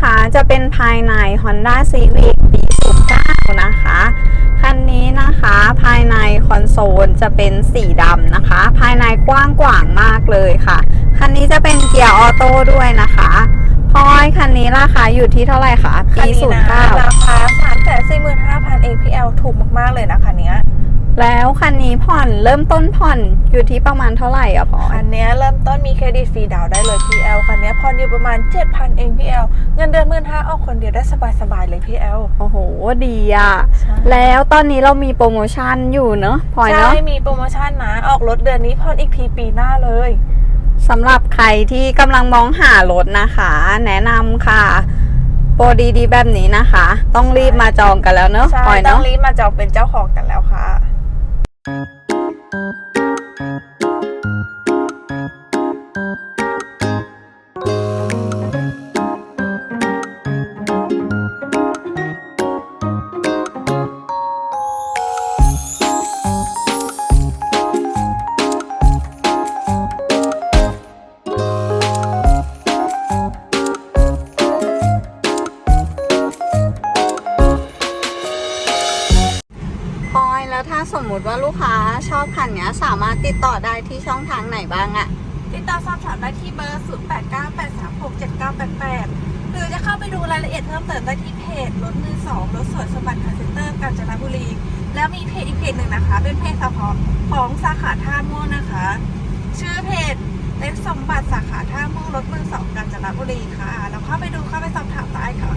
นะคะ จะเป็นภายใน Honda Civic ปี09นะคะ คันนี้นะคะภายในคอนโซลจะเป็นสีดำนะคะ ภายในกว้างกว่างมากเลยค่ะ คันนี้จะเป็นเกียร์ออโต้ด้วยนะคะพอยคันนี้ราคาอยู่ที่เท่าไหร่คะคันปีนี้นะราคา3 4 5 0 0 0 APL ถูกมากๆเลยนะคันเนี้ย แล้วคันนี้ผ่อนเริ่มต้นผ่อนอยู่ที่ประมาณเท่าไหร่อะพอคัยนเนี้ยเริ่มต้นมีเครดิตฟรีดาวน์ได้เลย PL คันเนี้ยผ่อนอยู่ประมาณ 7,000 เอง PL เงินเดือนหมื่นห้าออกคนเดียวได้สบายๆเลย PL โอ้โหดีอะใช่แล้วตอนนี้เรามีโปรโมชั่นอยู่เนอะพลอยใช่เนอะมีโปรโมชั่นนะออกรถเดือนนี้ผ่อนอีกทีปีหน้าเลยสำหรับใครที่กำลังมองหารถนะคะ แนะนำค่ะโปรดีๆแบบนี้นะคะ ต้องรีบมาจองกันแล้วเนอะใช่พลอยต้อเนงอะรีบมาจองเป็นเจ้าของกันแล้วค่ะ แล้วถ้าสมมุติว่าลูกค้าชอบคันเนี้ยสามารถติดต่อได้ที่ช่องทางไหนบ้างอะติดต่อสอบถามได้ที่เบอร์ 0898367988 หรือจะเข้าไปดูรายละเอียดเพิ่มเติมได้ที่เพจรถมือสองรถสวยสมบัติคาร์เซ็นเตอร์กาญจนบุรี แล้วมีเพจอีกเพจหนึ่งนะคะ เป็นเพจเฉพาะของสาขาท่าม่วงนะคะ ชื่อเพจเล็กสมบัติสาขาท่าม่วงรถมือสองกาญจนบุรีค่ะ แล้วเข้าไปดูเข้าไปสอบถามได้ค่ะ